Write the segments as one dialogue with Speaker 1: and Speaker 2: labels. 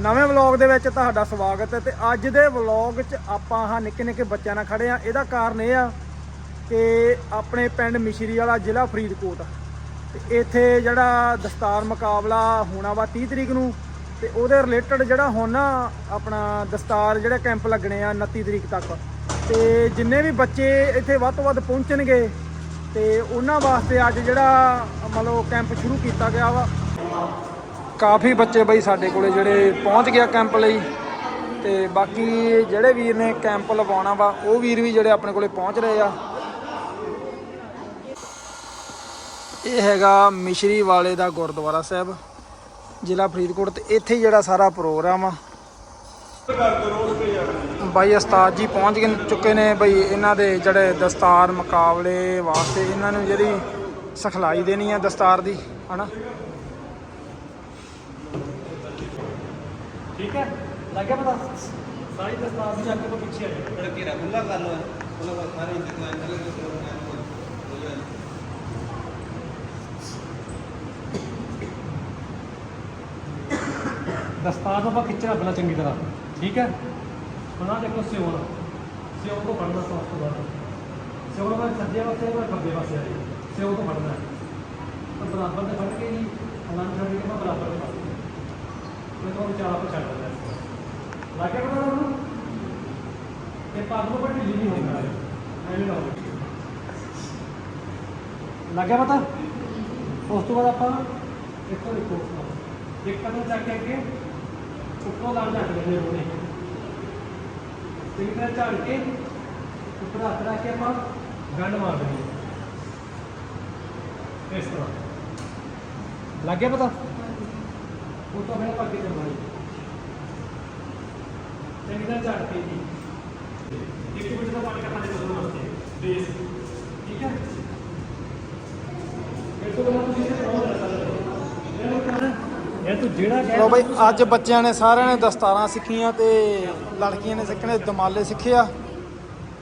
Speaker 1: ਨਵੇਂ ਵਲੌਗ ਦੇ ਵਿੱਚ ਤੁਹਾਡਾ ਸਵਾਗਤ ਹੈ ਤੇ ਅੱਜ ਦੇ ਵਲੌਗ 'ਚ ਆਪਾਂ ਹਾਂ ਨਿੱਕੇ ਨਿੱਕੇ ਬੱਚਿਆਂ ਨਾਲ ਖੜੇ ਆ ਇਹਦਾ ਕਾਰਨ ਇਹ ਆ ਕਿ ਆਪਣੇ ਪਿੰਡ ਮਿਸ਼ਰੀ ਵਾਲਾ ਜ਼ਿਲ੍ਹਾ ਫਰੀਦਕੋਟ ਤੇ ਇੱਥੇ ਜਿਹੜਾ ਦਸਤਾਰ ਮੁਕਾਬਲਾ ਹੋਣਾ ਵਾ 30 ਤਰੀਕ ਨੂੰ ਤੇ ਉਹਦੇ ਰਿਲੇਟਡ ਜਿਹੜਾ ਹੁਣ ਨਾ ਆਪਣਾ ਦਸਤਾਰ ਜਿਹੜੇ ਕੈਂਪ ਲੱਗਣੇ ਆ 29 ਤਰੀਕ ਤੱਕ। ਤੇ ਜਿੰਨੇ ਵੀ ਬੱਚੇ ਇੱਥੇ ਵੱਧ ਤੋਂ ਵੱਧ ਪਹੁੰਚਣਗੇ ਤੇ ਉਹਨਾਂ ਵਾਸਤੇ ਅੱਜ ਜਿਹੜਾ ਮਤਲਬ ਕੈਂਪ ਸ਼ੁਰੂ ਕੀਤਾ ਗਿਆ ਵਾ। ਕਾਫੀ ਬੱਚੇ ਬਈ ਸਾਡੇ ਕੋਲੇ ਜਿਹੜੇ ਪਹੁੰਚ ਗਿਆ ਕੈਂਪ ਲਈ ਤੇ ਬਾਕੀ ਜਿਹੜੇ ਵੀਰ ਨੇ ਕੈਂਪ ਲਵਾਉਣਾ ਵਾ, ਉਹ ਵੀਰ ਵੀ ਜਿਹੜੇ ਆਪਣੇ ਕੋਲੇ ਪਹੁੰਚ ਰਹੇ ਆ। ਇਹ ਹੈਗਾ ਮਿਸ਼ਰੀ ਵਾਲੇ ਦਾ ਗੁਰਦੁਆਰਾ ਸਾਹਿਬ, ਜ਼ਿਲ੍ਹਾ ਫਰੀਦਕੋਟ ਤੇ ਇੱਥੇ ਜਿਹੜਾ ਸਾਰਾ ਪ੍ਰੋਗਰਾਮ ਆ। ਬਾਈ ਉਸਤਾਦ ਜੀ ਪਹੁੰਚ ਗਏ ਚੁੱਕੇ ਨੇ ਬਈ ਇਹਨਾਂ ਦੇ ਜਿਹੜੇ ਦਸਤਾਰ ਮੁਕਾਬਲੇ ਵਾਸਤੇ, ਇਹਨਾਂ ਨੂੰ ਜਿਹੜੀ ਸਿਖਲਾਈ ਦੇਣੀ ਆ ਦਸਤਾਰ ਦੀ, ਹਨਾ? ਠੀਕ ਹੈ? ਲੱਗਿਆ ਪਤਾ? ਸਾਰੀ ਦਸਤਾਰ ਦੀ ਅੱਗੇ ਤੋਂ ਪਿੱਛੇ ਆ
Speaker 2: ਲੜਕੇ ਦਾ ਖੁੱਲਾ ਕਰ ਲੋ ਉਹਨਾਂ ਦਾ ਸਾਰੇ ਇੰਤਜ਼ਾਮ ਕਰ ਲੋ
Speaker 3: ਦਸਤਾਰ ਨੂੰ ਆਪਾਂ ਖਿੱਚਣਾ ਪਹਿਲਾਂ ਚੰਗੀ ਤਰ੍ਹਾਂ। ਠੀਕ ਹੈ? ਹੁਣ ਆਹ ਦੇਖੋ ਸਿਉਣ। ਸਿਉਣ ਤੋਂ ਫੜਨਾ ਸਭ ਤੋਂ ਬਾਅਦ। ਸਿਉਣ ਦਾ ਸੱਜੇ ਪਾਸੇ ਜਾਂ ਖੱਬੇ ਪਾਸੇ ਆ ਸਿਉਣ ਤੋਂ ਫੜਨਾ ਹੈ ਤਾਂ ਬਰਾਬਰ ਦੇ ਫੜ ਕੇ ਜੀ। ਹਲਾਂ ਛੱਡ ਕੇ ਬਰਾਬਰ ਮੈਂ ਤੁਹਾਨੂੰ ਚਾਰ ਪਰ ਛੱਡ ਦਿੰਦਾ। ਲੱਗਿਆ ਪਤਾ ਤੁਹਾਨੂੰ? ਇਹ ਪੱਗ ਨੂੰ ਢਿੱਲੀ ਨਹੀਂ ਹੋਣੀ ਐਵੇਂ ਨਾ ਲੱਗਿਆ ਪਤਾ? ਉਸ ਤੋਂ ਬਾਅਦ ਆਪਾਂ ਇੱਥੋਂ ਦੇਖੋ। ਇੱਕ ਕਦਮ ਚੱਕ ਕੇ ਅੱਗੇ ਉੱਪਰੋਂ ਲੜ ਚੱਕ ਲੈਂਦੇ ਹੋਣੇ ਚੰਗੀ ਤਰ੍ਹਾਂ ਝਾੜ ਕੇ, ਉੱਪਰ ਹੱਥ ਰੱਖ ਕੇ ਆਪਾਂ ਗੰਢ ਮਾਰ ਦੇਣੀ ਇਸ ਤਰ੍ਹਾਂ। ਲੱਗ ਗਿਆ ਪਤਾ? ਉਹ ਤਾਂ ਮੈਂ ਪੱਕੇ ਚੱਲਣਾ ਚੰਗੀ ਤਰ੍ਹਾਂ ਝਾੜ ਕੇ ਜੀ। ਇੱਕ ਮਿੰਟ ਦਾ ਪਾਣੀ ਕੱਢਣਾ ਦੇ ਦੋਨੋਂ ਵਾਸਤੇ। ਬੇਸ ਠੀਕ ਹੈ? ਇਹ ਤੋਂ ਬਾਅਦ ਤੁਸੀਂ ਇਹ ਬਹੁਤ ਜ਼ਿਆਦਾ ਇਹ ਤੂੰ ਜਿਹੜਾ ਕਹਿ
Speaker 1: ਲੋ ਬਈ ਅੱਜ ਬੱਚਿਆਂ ਨੇ ਸਾਰਿਆਂ ਨੇ ਦਸਤਾਰਾਂ ਸਿੱਖੀਆਂ ਤੇ ਲੜਕੀਆਂ ਨੇ ਸਿੱਖਣੇ ਦਮਾਲੇ ਸਿੱਖੇ ਆ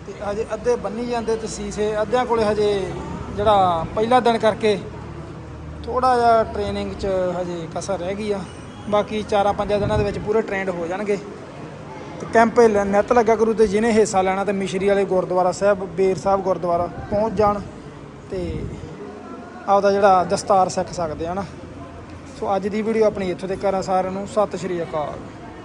Speaker 1: ਤੇ ਹਜੇ ਅੱਧੇ ਬੰਨੀ ਜਾਂਦੇ ਤੇ ਸੀਸੇ। ਅੱਧਿਆਂ ਕੋਲੇ ਹਜੇ ਜਿਹੜਾ ਪਹਿਲਾ ਦਿਨ ਕਰਕੇ ਥੋੜਾ ਜਿਹਾ ਟ੍ਰੇਨਿੰਗ 'ਚ ਹਜੇ ਕਸਰ ਰਹਿ ਗਈ ਆ। ਬਾਕੀ 4-5 ਦਿਨਾਂ ਦੇ ਵਿੱਚ ਪੂਰੇ ਟ੍ਰੇਨਡ ਹੋ ਜਾਣਗੇ। ਤੇ ਕੈਂਪ ਨਿੱਤ ਲੱਗਾ ਕਰੂ ਤੇ ਜਿਹਨੇ ਹਿੱਸਾ ਲੈਣਾ ਤੇ ਮਿਸ਼ਰੀ ਵਾਲੇ ਗੁਰਦੁਆਰਾ ਸਾਹਿਬ ਬੇਰ ਸਾਹਿਬ ਗੁਰਦੁਆਰਾ ਪਹੁੰਚ ਜਾਣ ਤੇ ਆਪਦਾ ਜਿਹੜਾ ਦਸਤਾਰ ਸਿੱਖ ਸਕਦੇ ਆ ਨਾ। ਸੋ ਅੱਜ ਦੀ ਵੀਡੀਓ ਆਪਣੀ ਇੱਥੋਂ ਤੱਕ ਕਰਾਂ ਸਾਰਿਆਂ ਨੂੰ। ਸਤਿ ਸ਼੍ਰੀ ਅਕਾਲ।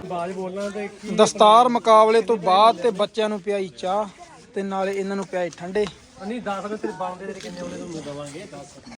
Speaker 3: ਬਾਜ ਬੋਲਣਾ ਤੇ ਕੀ
Speaker 1: ਦਸਤਾਰ ਮੁਕਾਬਲੇ ਤੋਂ ਬਾਅਦ ਤੇ ਬੱਚਿਆਂ ਨੂੰ ਪਿਆਈ ਚਾਹ ਤੇ ਨਾਲੇ ਇਹਨਾਂ ਨੂੰ ਪਿਆਈ ਠੰਡੇ।
Speaker 3: ਨਹੀਂ 10 ਦੇ ਤੇਰੇ ਬਣਦੇ ਤੇਰੇ ਕਿੰਨੇ ਉਹਨੇ ਤੁਹਾਨੂੰ ਦਵਾਂਗੇ 10